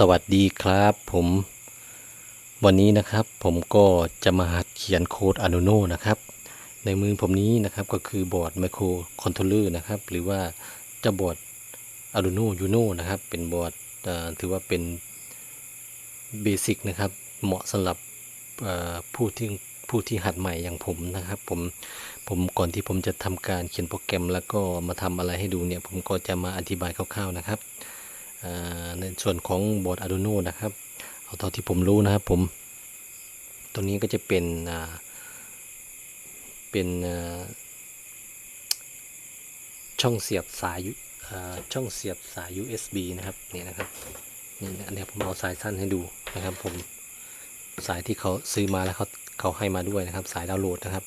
สวัสดีครับผมวันนี้นะครับผมก็จะมาหัดเขียนโค้ด Arduino นะครับในมือผมนี้นะครับก็คือบอร์ดไมโครคอนโทรลเลอร์นะครับหรือว่าเจะบอร์ด Arduino Uno นะครับเป็นบอร์ดถือว่าเป็นเบสิกนะครับเหมาะสำหรับผู้ที่ผู้ที่หัดใหม่อย่างผมนะครับผมผมก่อนที่ผมจะทำการเขียนโปรแกรม แล้วก็มาทำอะไรให้ดูเนี่ยผมก็จะมาอธิบายคร่าวๆนะครับ ในส่วนของบอร์ด Arduino นะครับ เอาเท่าที่ผมรู้นะครับผมตัวนี้ก็จะเป็นเป็นช่องเสียบสายช่องเสียบสาย USB นะครับนี่นะครับนี่นะอันนี้ผมเอาสายสั้นให้ดูนะครับ ผมสายที่เขาซื้อมาแล้วเขาเขาให้มาด้วยนะครับ สายดาวน์โหลดนะครับ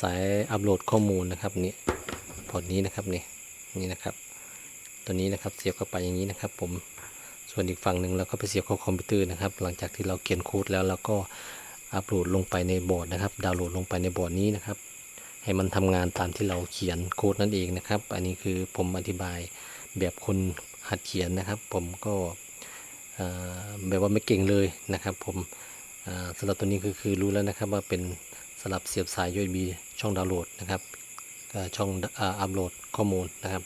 สายอัปโหลดข้อมูลนะครับนี่พอร์ตนี้นะครับนี่นี่นะครับ ตัวนี้นะครับเสียบเข้าไปอย่างนี้นะครับ ผมส่วนอีกฝั่งหนึ่งเราก็ไปเสียบเข้าคอมพิวเตอร์นะครับ หลังจากที่เราเขียนโค้ดแล้วเราก็อัปโหลดลงไปในบอร์ดนะครับ ดาวน์โหลดลงไปในบอร์ดนี้นะครับ ให้มันทำงานตามที่เราเขียนโค้ดนั่นเองนะครับ อันนี้คือผมอธิบายแบบคนหัดเขียนนะครับ ผมก็แบบว่าไม่เก่งเลยนะครับ ผมสำหรับตัวนี้คือคือรู้แล้วนะครับว่าเป็นสลับเสียบสาย USB ช่องดาวน์โหลดนะครับช่องอัปโหลดข้อมูลนะครับ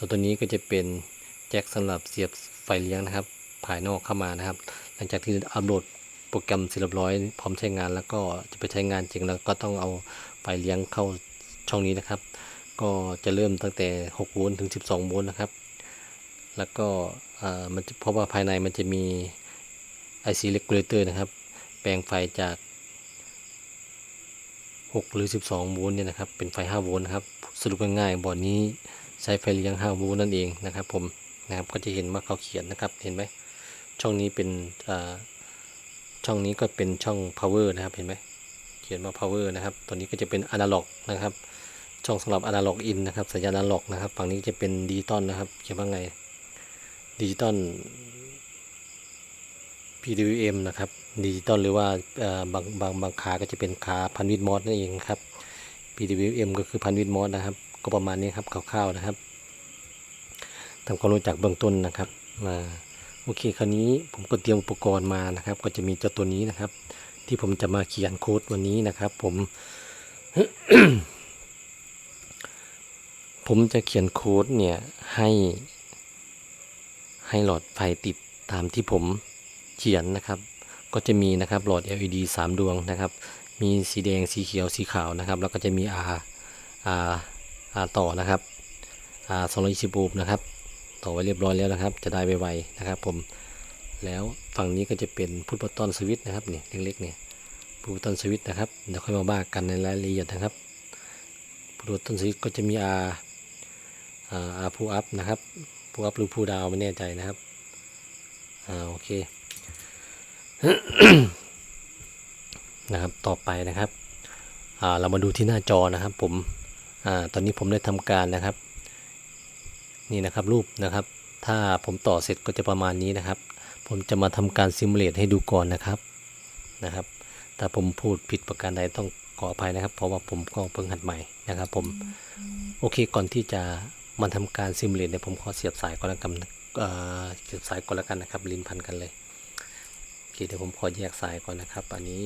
ส่วนตัวนี้ก็จะเป็นแจ็คสำหรับเสียบไฟเลี้ยงนะครับ ภายนอกเข้ามานะครับ หลังจากที่อัปโหลดโปรแกรมเสร็จเรียบร้อย พร้อมใช้งานแล้วก็จะไปใช้งานจริงแล้วก็ต้องเอาไฟเลี้ยงเข้าช่องนี้นะครับ ก็จะเริ่มตั้งแต่6โวลต์ถึง 12โวลต์นะครับ แล้วก็อ่ามันจะเพราะว่าภายในมันจะมี IC regulator นะครับ แปลงไฟจาก 6 หรือ 12โวลต์เนี่ยนะครับ เป็นไฟ 5 โวลต์นะครับ สรุปง่ายๆบอร์ดนี้ ใช้ไฟเลี้ยง5โวลต์นั่นเองนะครับ ผมนะครับก็จะเห็นว่าเขาเขียนนะครับเห็นไหมช่องนี้เป็นอ่าช่องนี้ก็เป็นช่อง power นะครับเห็นไหมเขียนว่า power นะครับตัวนี้ก็จะเป็น analog นะครับ ช่องสำหรับ analog in นะครับสัญญาณ analog นะครับ ฝั่งนี้จะเป็นดิจิตอลนะครับเขียนว่าไงดิจิตอล PWM นะครับดิจิตอลหรือว่าอ่อบางบางบางขาก็จะเป็นขาพันวิดมอสนั่นเองครับ PWM ก็คือพันวิดมอสนะครับ ก็ประมาณนี้ครับคร่าวๆนะครับทำความรู้จักเบื้องต้นนะครับมาโอเคคราวนี้ผมก็เตรียมอุปกรณ์มานะครับ ก็จะมีเจ้าตัวนี้นะครับ ที่ผมจะมาเขียนโค้ดวันนี้นะครับ ผม ผมจะเขียนโค้ดเนี่ยให้ให้หลอดไฟติดตามที่ผมเขียนนะครับ ก็จะมีนะครับหลอด LED 3 ดวงนะครับ มีสีแดงสีเขียวสีขาวนะครับ แล้วก็จะมี R R R ต่อนะครับ R 220โอห์มนะครับ ต่อไว้เรียบร้อยแล้วนะครับ จะได้ไวๆนะครับ ผมแล้วฝั่งนี้ก็จะเป็นพุทบัตตอนสวิตนะครับนี่เล็กๆเนี่ยพุทบัตตอนสวิตนะครับเดี๋ยวค่อยมาบ้ากันในรายละเอียดนะครับพุทบัตตอนสวิตก็จะมี R อ่าผู้อัพนะครับผู้อัพหรือผู้ดาวไม่แน่ใจนะครับอ่าโอเคนะครับต่อไปนะครับอ่าเรามาดูที่หน้าจอนะครับผม อ่าตอนนี้ผมได้ทำการนะครับ นี่นะครับรูปนะครับ ถ้าผมต่อเสร็จก็จะประมาณนี้นะครับ ผมจะมาทำการซิมูเลตให้ดูก่อนนะครับนะครับ ถ้าผมพูดผิดประการใดต้องขออภัยนะครับ เพราะว่าผมก็เพิ่งหัดใหม่นะครับผมโอเคก่อนที่จะมาทำการซิมูเลตเนี่ยผมขอเสียบสายก่อนแล้วกันเอ่อเสียบสายก่อนแล้วกันนะครับ ลิ้นพันกันเลยโอเคเดี๋ยวผมขอแยกสายก่อนนะครับ อันนี้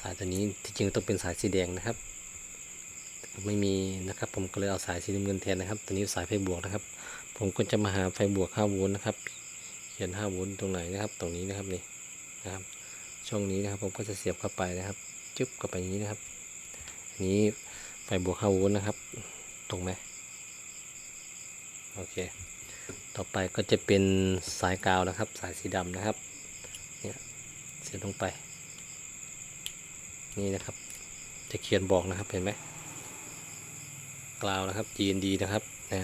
สายตัวนี้ที่จริงต้องเป็นสายสีแดงนะครับ ไม่มีนะครับผมก็เลยเอาสายสีน้ำเงินแทนนะครับตัวนี้สายไฟบวกนะครับ ผมก็จะมาหาไฟบวก5โวลต์นะครับ เขียน5โวลต์ตรงไหนนะครับ ตรงนี้นะครับนี่นะครับ ช่องนี้นะครับผมก็จะเสียบเข้าไปนะครับ จึ๊บเข้าไปอย่างนี้นะครับ อันนี้ไฟบวก5โวลต์นะครับ ตรงไหมโอเค ต่อไปก็จะเป็นสายกาวนะครับ สายสีดำนะครับ เนี่ยเสียบลงไป นี่นะครับ จะเขียนบอกนะครับเห็นไหม กล่าวนะครับ GND นะครับนะ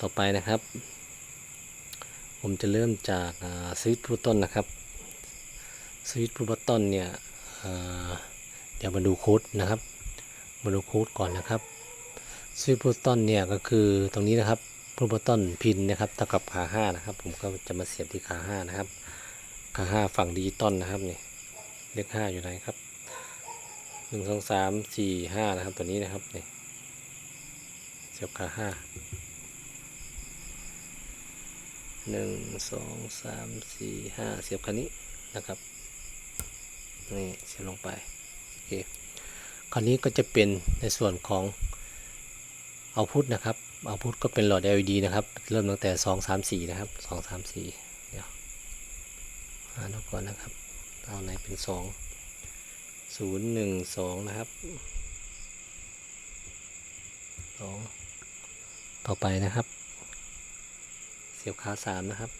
ต่อไปนะครับ ผมจะเริ่มจากสวิตช์พูต้นนะครับสวิตช์พูต้นเนี่ยเดี๋ยวมาดูโค้ดนะครับ มาดูโค้ดก่อนนะครับสวิตช์พูต้นเนี่ยก็คือตรงนี้นะครับพูต้นพินนะครับเท่ากับขาห้านะครับ ผมก็จะมาเสียบที่ขาห้านะครับขาห้าฝั่งดิจิตอลนะครับนี่เลขห้าอยู่ไหนครับหนึ่งสองสามสี่ห้านะครับตัวนี้นะครับนี่ เสียบขาห้าหนึ่งสองสามสี่ห้าเสียบคันนี้นะครับนี่เสียบลงไปโอเคคราวนี้ก็จะเป็นในส่วนของเอาพุทนะครับเอาพุทก็เป็นหลอด LED นะครับ เริ่มตั้งแต่สองสามสี่นะครับสองสามสี่เดี๋ยวหาดูก่อนนะครับเอาไหนเป็นสองศูนย์หนึ่งสองนะครับสอง ต่อไปนะครับ เสียบขาสามนะครับ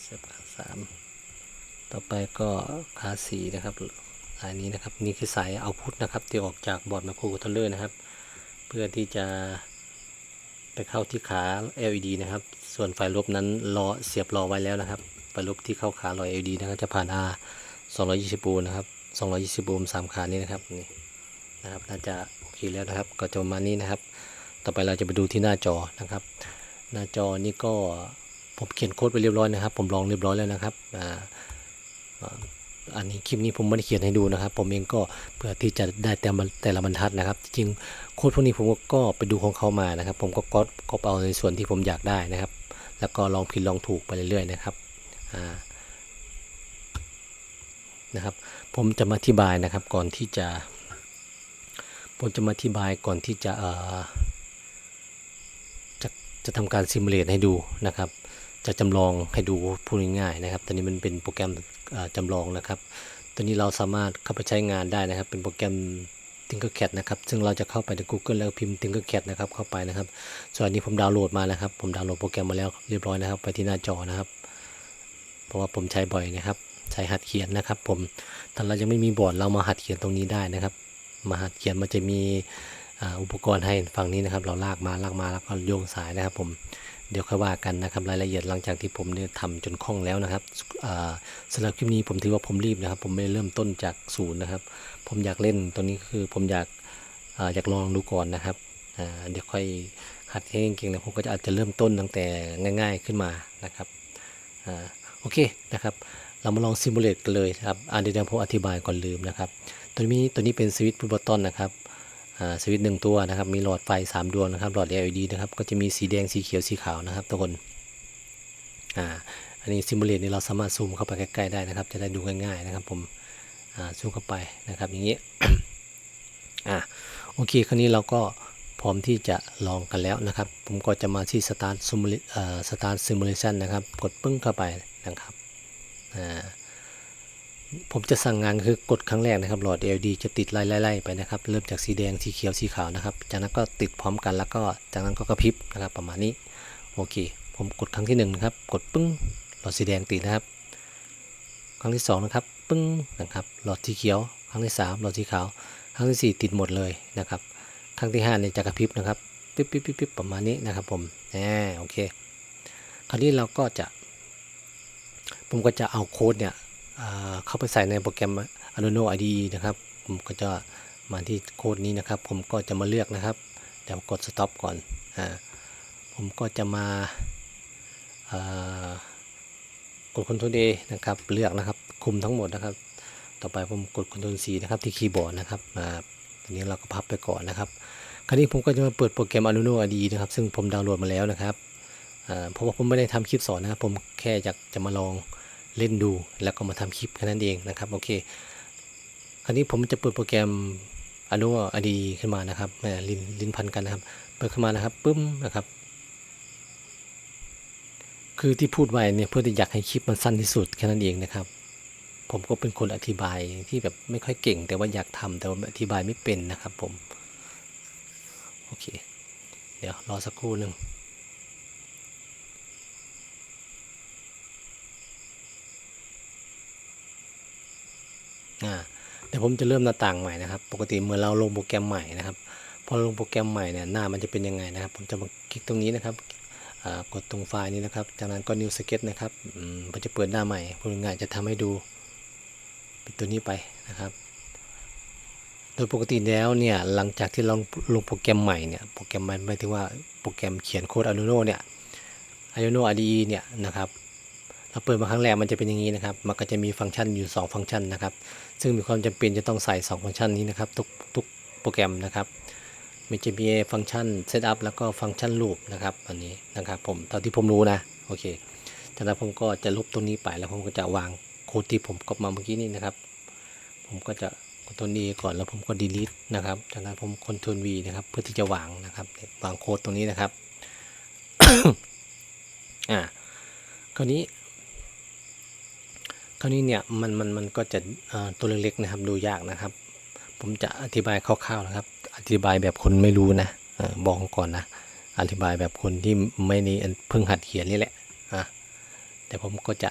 เสียบขาสามต่อไปก็ขาสี่นะครับสายนี้นะครับนี่คือสายเอาพุทนะครับที่ออกจากบอร์ดไมโครคอนโทรลเลอร์นะครับ เพื่อที่จะไปเข้าที่ขา LED นะครับ ส่วนไฟลบนั้นรอเสียบรอไว้แล้วนะครับไฟลบที่เข้าขา LED นะครับจะผ่าน R 220โวลต์นะครับ220โวลต์สามขานี้นะครับนี่นะครับน่าจะโอ เคแล้วนะครับ ก็จะประมาณนี้นะครับ ต่อไปเราจะไปดูที่หน้าจอนะครับ หน้าจอนี่ก็ผมเขียนโค้ดไปเรียบร้อยนะครับ ผมลองเรียบร้อยแล้วนะครับอ่าอันนี้คลิปนี้ผมไม่ได้เขียนให้ดูนะครับ ผมเองก็เพื่อที่จะได้แต่ละแต่ละบรรทัดนะครับ จริงโค้ดพวกนี้ผมก็ไปดูของเขามานะครับ ผมก็ก๊อปก๊อปเอาในส่วนที่ผมอยากได้นะครับ แล้วก็ลองผิดลองถูกไปเรื่อยๆนะครับอ่านะครับ ผมจะมาอธิบายนะครับก่อนที่จะ ผมจะมาอธิบายก่อนที่จะจะจะทำการซิมูเลตให้ดูนะครับ จะจำลองให้ดูพูดง่ายๆนะครับ ตอนนี้มันเป็นโปรแกรมจำลองนะครับ ตอนนี้เราสามารถเข้าไปใช้งานได้นะครับ เป็นโปรแกรม Tinkercad นะครับ ซึ่งเราจะเข้าไปใน Google แล้วพิมพ์ Tinkercad นะครับ เข้าไปนะครับ ส่วนอันนี้ผมดาวน์โหลดมานะครับ ผมดาวน์โหลดโปรแกรมมาแล้วเรียบร้อยนะครับ ไปที่หน้าจอนะครับ เพราะว่าผมใช้บ่อยนะครับ ใช้หัดเขียนนะครับ ผม ถ้าเรายังไม่มีบอร์ดเรามาหัดเขียนตรงนี้ได้นะครับ มาหัดเขียนมันจะมีอุปกรณ์ให้ฝั่งนี้นะครับ เราลากมาลากมาแล้วก็โยงสายนะครับผมเดี๋ยวค่อยว่ากันนะครับรายละเอียดหลังจากที่ผมเนี่ยทำจนคล่องแล้วนะครับสำหรับคลิปนี้ผมถือว่าผมรีบนะครับ ผมไม่ได้เริ่มต้นจากศูนย์นะครับ ผมอยากเล่นตัวนี้คือผมอยากอาอยากลองดูก่อนนะครับเดี๋ยวค่อยหัดให้เก่งๆนะผมก็จะอาจจะเริ่มต้นตั้งแต่ง่าย ๆขึ้นมานะครับอโอเคนะครับ เรามาลองซิมูเลตกันเลยครับอ่าเดียวผมอธิบายก่อนลืมนะครับ ตัวนี้ตัวนี้เป็นสวิตช์พุทบอตตอนนะครับสวิตช์หนึ่งตัวนะครับ มีหลอดไฟ 3 ดวงนะครับ หลอด LED นะครับ ก็จะมีสีแดง สีเขียว สีขาวนะครับทุกคน อ่า อันนี้ซิมูเลตนี่เราสามารถซูมเข้าไปใกล้ๆได้นะครับ จะได้ดูง่ายๆนะครับผม อ่า ซูมเข้าไปนะครับ อย่างนี้ อ่า โอเค คราวนี้เราก็พร้อมที่จะลองกันแล้วนะครับ ผมก็จะมาที่ start simulation เอ่อ start simulation นะครับ กดปึ้งเข้าไปนะครับ ผมจะสั่งงานคือกดครั้งแรกนะครับหลอด LED จะติดไล่ๆไปนะครับ เริ่มจากสีแดงสีเขียวสีขาวนะครับ จากนั้นก็ติดพร้อมกันแล้วก็จากนั้นก็กระพริบนะครับประมาณนี้โอเค ผมกดครั้งที่หนึ่งนะครับกดปึ้งหลอดสีแดงติดนะครับ ครั้งที่สองนะครับปึ้งนะครับหลอดสีเขียว ครั้งที่สามหลอดสีขาว ครั้งที่สี่ติดหมดเลยนะครับ ครั้งที่ห้าเนี่ยจะกระพริบนะครับปิ๊บปิ๊บปิ๊บปิ๊บประมาณนี้นะครับผมแหมโอเค คราวนี้เราก็จะ ผมก็จะเอาโค้ดเนี่ยเข้าไปใส่ในโปรแกรม Arduino IDE นะครับ ผมก็จะมาที่โค้ดนี้นะครับ ผมก็จะมาเลือกนะครับ เดี๋ยวกด stop ก่อนอ่าผมก็จะมากด Ctrl A นะครับ เลือกนะครับ คุมทั้งหมดนะครับ ต่อไปผมกด Ctrl C นะครับที่คีย์บอร์ดนะครับอ่าตอนนี้เราก็พับไปก่อนนะครับ คราวนี้ผมก็จะมาเปิดโปรแกรม Arduino IDE นะครับ ซึ่งผมดาวน์โหลดมาแล้วนะครับเพราะว่าผมไม่ได้ทำคลิปสอนนะครับ ผมแค่อยากจะมาลอง เล่นดูแล้วก็มาทำคลิปแค่นั้นเองนะครับโอเค คราวนี้ผมจะเปิดโปรแกรม Arduino IDE ขึ้นมานะครับแมลิ้นลิ้นพันกันนะครับ เปิดขึ้นมานะครับปึ้มนะครับ คือที่พูดไว้เนี่ยเพื่อที่อยากให้คลิปมันสั้นที่สุดแค่นั้นเองนะครับ ผมก็เป็นคนอธิบายที่แบบไม่ค่อยเก่ง แต่ว่าอยากทำแต่ว่าอธิบายไม่เป็นนะครับผม โอเค เดี๋ยวรอสักครู่หนึ่ง อ่าเดี๋ยวผมจะเริ่มหน้าต่างใหม่นะครับ ปกติเมื่อเราลงโปรแกรมใหม่นะครับ พอลงโปรแกรมใหม่เนี่ยหน้ามันจะเป็นยังไงนะครับ ผมจะมาคลิกตรงนี้นะครับกดตรงไฟล์นี้นะครับ จากนั้นก็ new sketch นะครับมันจะเปิดหน้าใหม่พูดง่ายๆจะทำให้ดูปิดตัวนี้ไปนะครับ โดยปกติแล้วเนี่ยหลังจากที่เราลงโปรแกรมใหม่เนี่ยโปรแกรมใหม่หมายถึงว่าโปรแกรมเขียนโค้ด Arduino เนี่ย Arduino IDE เนี่ยนะครับ เราเปิดมาครั้งแรกมันจะเป็นอย่างนี้นะครับ มันก็จะมีฟังก์ชันอยู่ 2 ฟังก์ชันนะครับ ซึ่งมีความจำเป็นจะต้องใส่ 2 ฟังก์ชันนี้นะครับ ทุกทุกโปรแกรมนะครับ มันจะมีฟังก์ชัน Setup แล้วก็ฟังก์ชัน Loop นะครับอันนี้นะครับผมเท่าที่ผมรู้นะโอเคจากนั้นผมก็จะลบตัวนี้ไปแล้วผมก็จะวางโค้ดที่ผมก๊อปมาเมื่อกี้นี้นะครับ ผมก็จะกดตัวนี้ก่อนแล้วผมก็ delete นะครับ จากนั้นผม Ctrl V นะครับ เพื่อที่จะวางนะครับ วางโค้ดตรงนี้นะครับ อ่า คราวนี้ คราวนี้เนี่ยมันมันมันก็จะตัวเล็กๆนะครับดูยากนะครับ ผมจะอธิบายคร่าวๆนะครับ อธิบายแบบคนไม่รู้นะอบอกก่อนนะอธิบายแบบคนที่ไม่นี่เพิ่งหัดเขียนนี่แหละอะแต่ผมก็จะ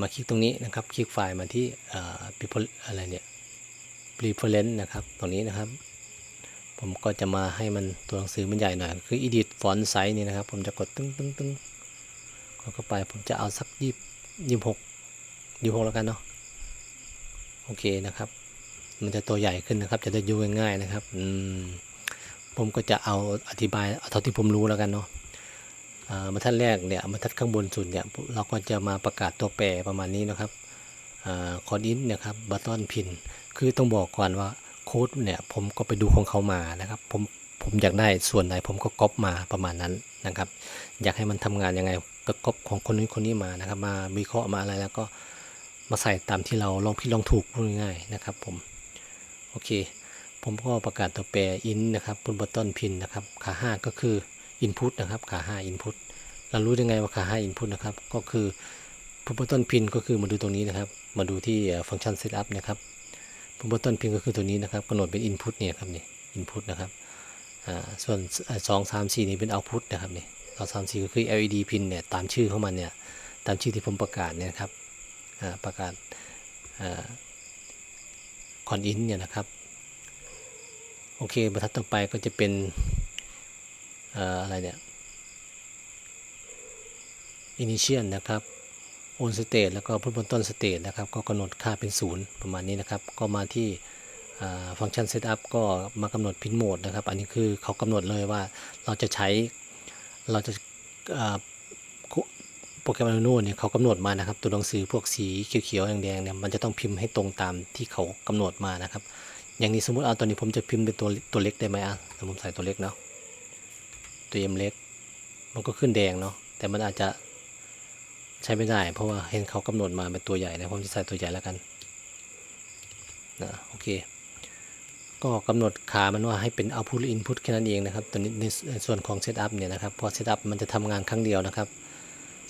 มาคลิกตรงนี้นะครับ คลิกไฟล์มาที่เอ่อ people อะไรเนี่ย preference นะครับ ตรงนี้นะครับ ผมก็จะมาให้มันตัวหนังสือมันใหญ่หน่อย คือ edit font size นี่นะครับ ผมจะกดตึ้งตึ้งตึ้งกดเข้าไป ผมจะเอาสักยี่ยี่หก ยี่หกแล้วกันเนาะโอเคนะครับ มันจะตัวใหญ่ขึ้นนะครับ จะได้ยูง่ายๆนะครับอืมผมก็จะเอาอธิบายเอาเท่าที่ผมรู้แล้วกันเนาะอ่าบรรทัดแรกเนี่ยบรรทัดข้างบนสุดเนี่ยเราก็จะมาประกาศตัวแปรประมาณนี้นะครับคอร์ดินนะครับบัตตอนพินคือต้องบอกก่อนว่าโค้ดเนี่ยผมก็ไปดูของเขามานะครับผมผมอยากได้ส่วนไหนผมก็ก๊อปมาประมาณนั้นนะครับ อยากให้มันทำงานยังไงก็ก๊อปของคนนี้คนนี้มานะครับ มาวิเคราะห์มาอะไรแล้วก็ มาใส่ตามที่เราลองผิดลองถูกพูดง่ายๆนะครับผม โอเค ผมก็ประกาศตัวแปร in นะครับบนบัตตอนพินนะครับ ขา 5 ก็คือ input นะครับ ขา 5 input เรารู้ได้ไงว่าขา 5 input นะครับ ก็คือปุ่มบัตตอนพินก็คือมาดูตรงนี้นะครับ มาดูที่ฟังก์ชัน setup นะครับปุ่มบัตตอนพินก็คือตัวนี้นะครับกำหนดเป็น input เนี่ยครับนี่ input นะครับส่วนสองสามสี่นี่เป็น output นะครับนี่สองสามสี่ก็คือ LED pin เนี่ยตามชื่อของมันเนี่ยตามชื่อที่ผมประกาศเนี่ยครับ ประกาศคอนอินเนี่ยนะครับ โอเคบรรทัดต่อไปก็จะเป็นอะไรเนี่ย initial นนะครับ on state แล้วก็พุทบนต้น state นะครับ ก็กำหนดค่าเป็นศูนย์ประมาณนี้นะครับ ก็มาที่ฟังก์ชัน setup ก็มากำหนด pin mode นะครับ อันนี้คือเขากำหนดเลยว่าเราจะใช้เราจะ โปรแกรม Arduino เนี่ยเขากำหนดมานะครับตัวหนังสือพวกสีเขียวๆแดงๆเนี่ยมันจะต้องพิมพ์ให้ตรงตามที่เขากำหนดมานะครับ อย่างนี้สมมติเอาตอนนี้ผมจะพิมพ์เป็นตัวตัวเล็กได้ไหมอะสมมติใส่ตัวเล็กเนาะตัวเอ็มเล็ก มันก็ขึ้นแดงเนาะแต่มันอาจจะใช้ไม่ได้ เพราะว่าเห็นเขากำหนดมาเป็นตัวใหญ่นะผมจะใส่ตัวใหญ่แล้วกันนะโอเค ก็กำหนดขามันว่าให้เป็น output หรือ input แค่นั้นเองนะครับตัวนี้ในส่วนของ setup เนี่ยนะครับพอ setup มันจะทำงานครั้งเดียวนะครับ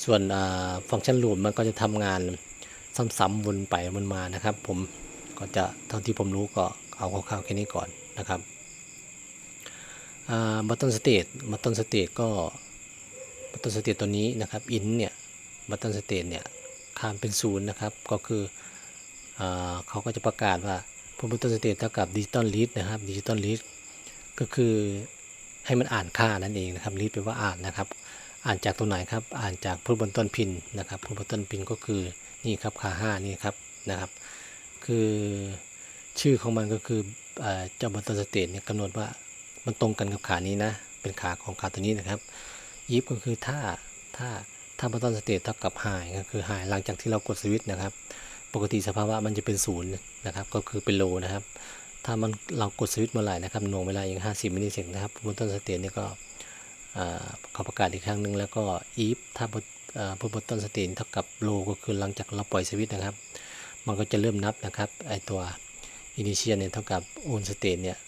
ส่วนฟังก์ชัน loop มันก็จะทำงานซ้ำๆวนไปวนมานะครับ ผมก็จะเท่าที่ผมรู้ก็เอาคร่าวๆแค่นี้ก่อนนะครับบัตตอนสเตตบัตตอนสเตตก็บัตตอนสเตตตัวนี้นะครับอินเนี่ยบัตตอนสเตตเนี่ยค่าเป็นศูนย์นะครับ ก็คืออาเขาก็จะประกาศว่าพบัตตอนสเตตเท่ากับดิจิตอลลีดนะครับดิจิตอลลีดก็คือให้มันอ่านค่านั่นเองนะครับลีดแปลว่าอ่านนะครับ อ่านจากตรงไหนครับ อ่านจากพุทบนต้นพินนะครับพุทบนต้นพินก็คือนี่ครับขาห้านี่ครับนะครับ คือชื่อของมันก็คือเจ้าบนต้นสเตตเนี่ยกำหนดว่ามันตรงกันกับขานี้นะ เป็นขาของขาตัวนี้นะครับ ยิบก็คือถ้าถ้าถ้าบนต้นสเตตเท่ากับหายก็คือหายหลังจากที่เรากดสวิตช์นะครับ ปกติสภาวะมันจะเป็นศูนย์นะครับ ก็คือเป็นโลนะครับ ถ้ามันเรากดสวิตช์เมื่อไหร่นะครับหน่วงเวลาอย่าง50มิลลิเซกนะครับบนต้นสเตตเนี่ยก็ ขาประกาศอีกครั้งหนึ่งแล้วก็ if ถ้าพบต้นสเตนเท่ากับโลก็คือหลังจากเราปล่อยสวิตนะครับ มันก็จะเริ่มนับนะครับไอตัว initial เนี่ยเท่ากับ on state เนี่ย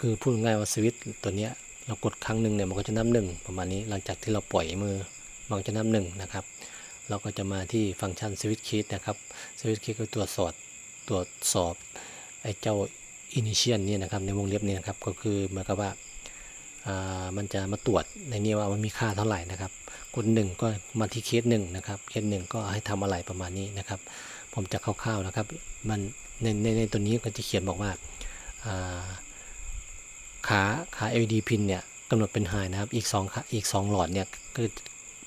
คือพูดง่ายว่าสวิตตัวเนี้ยเรากดครั้งหนึ่งเนี่ยมันก็จะนับหนึ่งประมาณนี้หลังจากที่เราปล่อยมือมันก็จะนับหนึ่งนะครับ เราก็จะมาที่ฟังก์ชันสวิตคีดนะครับสวิตคีดก็ตรวจสอบตรวจสอบไอเจ้า initial เนี่ยนะครับในวงเล็บเนี่ยนะครับก็คือเหมือนกับว่า มันจะมาตรวจในนี้ว่ามันมีค่าเท่าไหร่นะครับกดหนึ่งก็มาที่เคสหนึ่งนะครับเคสหนึ่งก็ให้ทำอะไรประมาณนี้นะครับ ผมจะคร่าวๆนะครับมันในในในตัวนี้ก็จะเขียนบอกว่าขาขา LED pin เนี่ยกำหนดเป็นไฮนะครับอีก2ขาอีก 2 หลอดเนี่ยคือ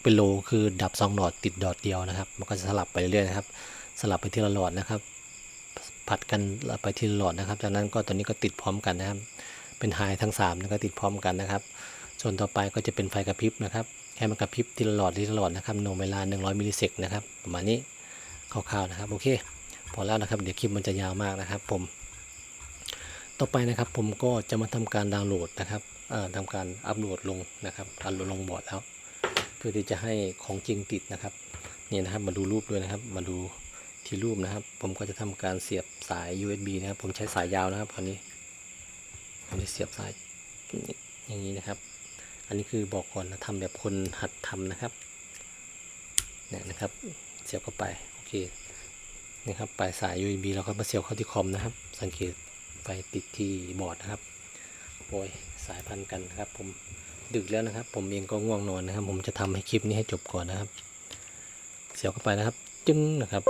เป็นโลคือดับ 2 หลอดติดดอทเดียวนะครับ มันก็จะสลับไปเรื่อยๆนะครับ สลับไปทีละหลอดนะครับผัดกันไปทีละหลอดนะครับ จากนั้นก็ตัวนี้ก็ติดพร้อมกันนะครับ เป็นไฮทั้ง3แล้วก็ติดพร้อมกันนะครับ ส่วนต่อไปก็จะเป็นไฟกระพริบนะครับให้มันกระพริบทีละหลอดทีละหลอดนะครับหน่วงเวลา 100มิลลิเซกนะครับประมาณนี้คร่าวๆนะครับโอเคพอแล้วนะครับเดี๋ยวคลิปมันจะยาวมากนะครับ ผม ต่อไปนะครับผมก็จะมาทำการดาวน์โหลดนะครับทำการอัปโหลดลงนะครับอัปโหลดลงบอร์ดแล้ว เพื่อที่จะให้ของจริงติดนะครับนี่นะครับมาดูรูปด้วยนะครับ มาดูที่รูปนะครับ ผมก็จะทำการเสียบสาย USB นะครับ ผมใช้สายยาวนะครับคราว นี้ผมจะเสียบสายอย่างนี้นะครับ อันนี้คือบอกก่อนนะทำแบบคนหัดทำนะครับเนี่ยนะครับ เสียบเข้าไปโอเคนี่ครับปลายสาย USB เราก็มาเสียบเข้าที่คอมนะครับ สังเกตไฟติดที่บอร์ดนะครับโอ้ยสายพันกันนะครับ ผมดึกแล้วนะครับ ผมเองก็ง่วงนอนนะครับ ผมจะทำให้คลิปนี้ให้จบก่อนนะครับ เสียบเข้าไปนะครับ จึ้งนะครับ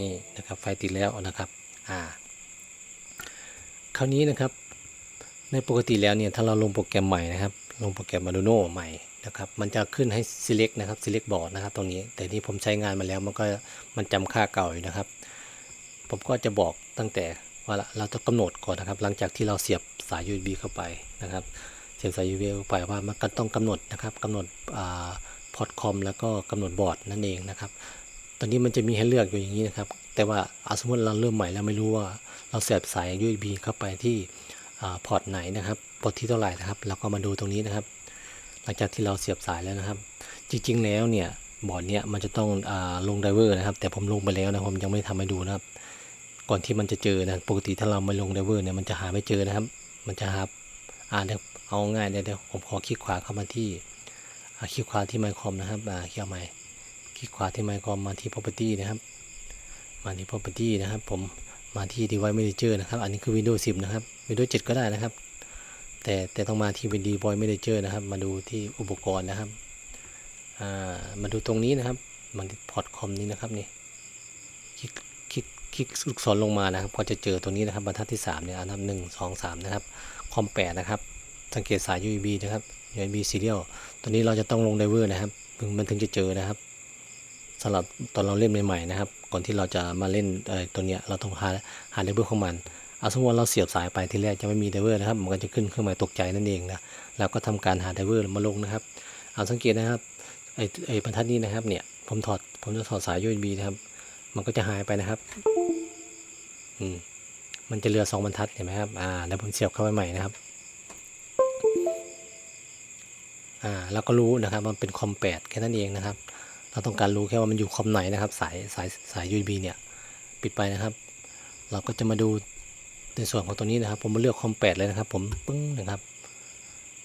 นี่นะครับ ไฟติดแล้วนะครับ อ่า คราวนี้นะครับ ในปกติแล้วเนี่ยถ้าเราลงโปรแกรมใหม่นะครับ ลงโปรแกรม Arduino ใหม่นะครับมันจะขึ้นให้ select นะครับ select board นะครับตรงนี้ แต่ที่ผมใช้งานมาแล้วมันก็มันจำค่าเก่าอยู่นะครับ ผมก็จะบอกตั้งแต่ว่าเราจะกำหนดก่อนนะครับ หลังจากที่เราเสียบสาย USB เข้าไปนะครับ เสียบสาย USB เข้าไปว่ามันก็ต้องกำหนดนะครับกำหนดพอร์ตคอมแล้วก็กำหนดบอร์ดนั่นเองนะครับตอนนี้มันจะมีให้เลือกอยู่อย่างนี้นะครับ แต่ว่าเอาสมมติเราเริ่มใหม่แล้วไม่รู้ว่าเราเสียบสาย USB เข้าไปที่ พอร์ตไหนนะครับพอร์ตที่เท่าไหร่นะครับเราก็มาดูตรงนี้นะครับ หลังจากที่เราเสียบสายแล้วนะครับ จริง ๆ แล้วเนี่ยบอร์ดเนี่ยมันจะต้องอลงไดเวอร์นะครับ แต่ผมลงไปแล้วนะผมยังไม่ทำให้ดูนะครับ ก่อนที่มันจะเจอนะปกติถ้าเราไม่ลงไดเวอร์เนี่ยมันจะหาไม่เจอนะครับ มันจะหาอ่าเดี๋ยวเอาง่ายเดี๋ยวเดี๋ยวผมขอคลิกขวาเข้ามาที่คลิกขวาที่ไมคอมนะครับอ่าคลิกเอาใหม่คลิกขวาที่ไมคอมมาที่ property นะครับมาที่ property นะครับ ผมมาที่ device manager นะครับ อันนี้คือ Windows 10 นะครับ Windows 7ก็ได้นะครับ แต่แต่ต้องมาที่ Windows Device Manager นะครับ มาดูที่อุปกรณ์นะครับามาดูตรงนี้นะครับ มันพอร์ตคอมนี้นะครับนี่คลิกคลิกคลิกลูกศรลงมานะครับก็จะเจอตัวนี้นะครับบรรทัดที่3เนี่ยอันนับหนึ่งสองสามนะครับคอมแปดนะครับสังเกตสาย USB นะครับ USB serial ตัวนี้เราจะต้องลงไดเวอร์นะครับมันถึงจะเจอนะครับสำหรับตอนเราเล่นใหม่ๆนะครับ ก่อนที่เราจะมาเล่นตัวเนี้ยเราต้องหาหาไดเวอร์ของมัน สมมติเราเสียบสายไปทีแรกจะไม่มีไดเวอร์นะครับ มันก็จะขึ้นเครื่องหมายตกใจนั่นเองนะแล้วก็ทำการหาไดเวอร์มาลงนะครับ เอาสังเกตนะครับไอ้ไอ้บรรทัดนี้นะครับเนี่ยผมถอดผมจะถอดสาย USB นะครับ มันก็จะหายไปนะครับอืมมันจะเหลือสองบรรทัดเห็นไหมครับอ่าแล้วผมเสียบเข้าไปใหม่นะครับอ่าเราก็รู้นะครับมันเป็นคอมแปดแค่นั้นเองนะครับ เราต้องการรู้แค่ว่ามันอยู่คอมไหนนะครับ สายสายสาย USB เนี่ย ปิดไปนะครับ เราก็จะมาดู ในส่วนของตัวนี้นะครับ ผมมาเลือกคอมแปดเลยนะครับ ผมปึ้งนะครับ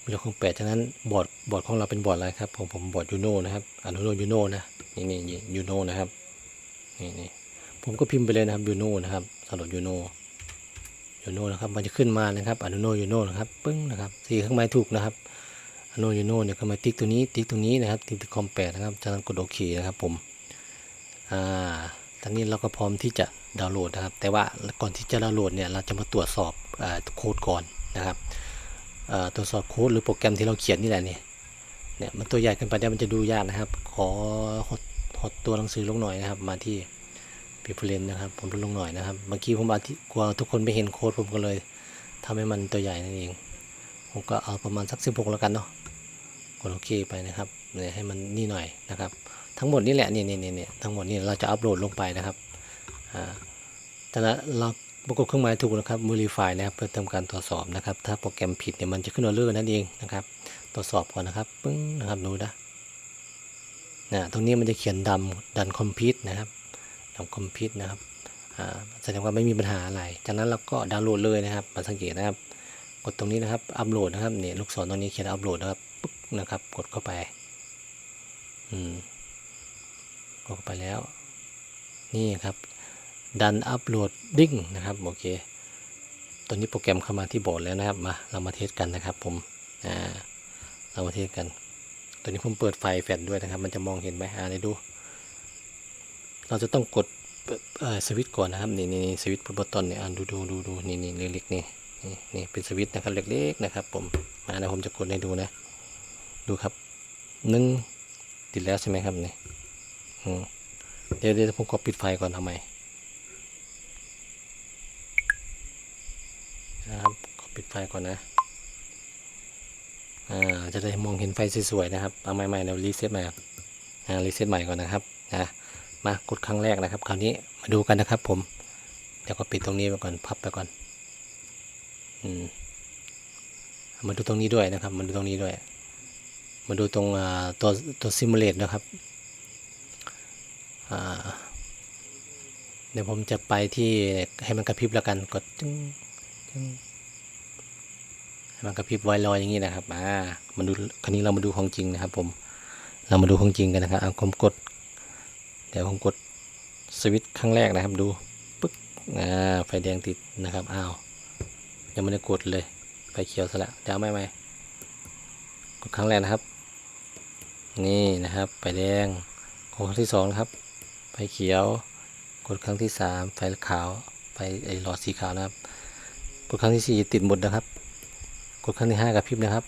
เลือกคอมแปดฉะนั้นบอร์ดบอร์ดของเราเป็นบอร์ดอะไรครับผมผมบอร์ดยูโนนะครับอนุโนยูโนนะนี่นี่ยูโนนะครับนี่นี่ผมก็พิมพ์ไปเลยนะครับยูโนนะครับสำหรับยูโนยูโนนะครับมันจะขึ้นมานะครับอนุโนยูโนนะครับปึ้งนะครับสีเครื่องหมายถูกนะครับอนุโนยูโนเนี่ยก็มาติ๊กตัวนี้ติ๊กตัวนี้นะครับติ๊กคอมแปดนะครับจากนั้นกดโอเคนะครับผมอ่า ตอนนี้เราก็พร้อมที่จะดาวน์โหลดนะครับ แต่ว่าก่อนที่จะดาวน์โหลดเนี่ยเราจะมาตรวจสอบอโค้ดก่อนนะครับตรวจสอบโค้ดหรือโปรแกรมที่เราเขียนนี่แหละเนี่ยเนี่ยมันตัวใหญ่เกินไปเดี๋ยวมันจะดูยากนะครับ ขอหดหดตัวหนังสือลงหน่อยนะครับ มาที่พิพเลนนะครับผมลดลงหน่อยนะครับเมื่อกี้ผมอาที่กลัวทุกคนไม่เห็นโค้ดผมก็เลยทำให้มันตัวใหญ่นั่นเองผมก็เอาประมาณสัก 16 แล้วกันเนาะกดโอเคไปนะครับเนี่ยให้มันนี่หน่อยนะครับ ทั้งหมดนี่แหละเนี่ยเนี่ยเนี่ยทั้งหมดนี่เราจะอัปโหลดลงไปนะครับแต่ละเราประกบเครื่องหมายถูกนะครับ Verify นะครับเพื่อทำการตรวจสอบนะครับ ถ้าโปรแกรมผิดเนี่ยมันจะขึ้นออเดอร์นั่นเองนะครับตรวจสอบก่อนนะครับปึ้งนะครับดูนะนะตรงนี้มันจะเขียนดำดันคอมพิวนะครับดำคอมพิวนะครับอ่าแสดงว่าไม่มีปัญหาอะไร จากนั้นเราก็ดาวน์โหลดเลยนะครับ มาสังเกตนะครับ กดตรงนี้นะครับ อัปโหลดนะครับเนี่ยลูกศรตรงนี้เขียนอัปโหลดนะครับปึ๊กนะครับ กดเข้าไป อืม กดเข้าไปแล้ว นี่ครับ ดันอัปโหลดดิ้งนะครับโอเคตอนนี้โปรแกรมเข้ามาที่บอร์ดแล้วนะครับมาเรามาเทสกันนะครับผมอ่าเรามาเทสกันตัวนี้ผมเปิดไฟแฟลชด้วยนะครับ มันจะมองเห็นไหมอ่าเดี๋ยวดู เราจะต้องกดสวิตก่อนนะครับนี่นี่สวิตช์บนต้นเนี่ยอ่าดูดูดูดูนี่นี่เล็กๆนี่นี่เป็นสวิตนะครับเล็ก ๆ นะครับ ผมมานะผมจะกดให้ดูนะ ดูครับหนึ่งติดแล้วใช่ไหมครับนี่ เดี๋ยวเดี๋ยวผมกดปิดไฟก่อนทำไมนะครับกดปิดไฟก่อนนะอ่าจะได้มองเห็นไฟสวยๆนะครับเอาใหม่ๆเรารีเซ็ตใหม่ครับอ่ารีเซ็ตใหม่ก่อนนะครับนะมากดครั้งแรกนะครับ คราวนี้มาดูกันนะครับ ผมเดี๋ยวก็ปิดตรงนี้ไปก่อนพับไปก่อนอืมมาดูตรงนี้ด้วยนะครับ มาดูตรงนี้ด้วย มาดูตรงอ่าตัวตัวซิมูเลตนะครับ เดี๋ยวผมจะไปที่ให้มันกระพริบแล้วกันกดจึ้งจึ้งให้มันกระพริบไวลอยอย่างนี้นะครับอ่ามาดูคราวนี้เรามาดูของจริงนะครับ ผมเรามาดูของจริงกันนะครับเอาผมกด เดี๋ยวผมกดสวิตช์ครั้งแรกนะครับดูปึ๊กอ่าไฟแดงติดนะครับอ้าวยังไม่ได้กดเลยไฟเขียวซะแล้วเดี๋ยวเอาไม่ไม่กดครั้งแรกนะครับ นี่นะครับไฟแดงกดครั้งที่สองครับ ไฟเขียว กดครั้งที่สามไฟขาว ไฟไอหลอดสีขาวนะครับ กดครั้งที่สี่ติดหมดนะครับ กดครั้งที่ห้ากระพริบนะครับ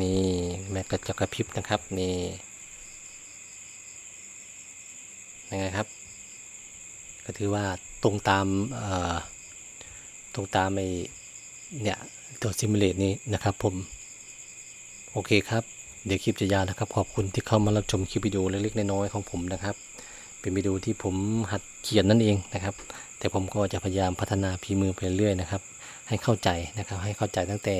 นี่แม็กก็จะกระพริบนะครับ นี่ยังไงครับ ก็ถือว่าตรงตามตรงตามไอเนี่ยตัวซิมูเลตนี้นะครับผม โอเคครับ เดี๋ยวคลิปจะยาวนะครับ ขอบคุณที่เข้ามารับชมคลิปวิดีโอเล็กๆน้อยๆของผมนะครับ เป็นวิดีโอที่ผมหัดเขียนนั่นเองนะครับ แต่ผมก็จะพยายามพัฒนาพีมือไปเรื่อยนะครับ ให้เข้าใจนะครับให้เข้าใจตั้งแต่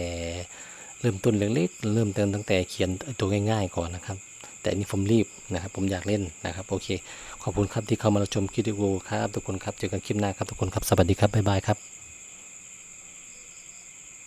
เริ่มต้นเล็กๆเริ่มเติมตั้งแต่เขียนตัวง่าย ๆ ก่อนนะครับ แต่อันนี้ผมรีบนะครับ ผมอยากเล่นนะครับโอเค ขอบคุณครับที่เข้ามาชมคลิปวิดีโอครับทุกคนครับเจอกันคลิปหน้าครับทุกคนครับสวัสดีครับบ๊ายบายครับ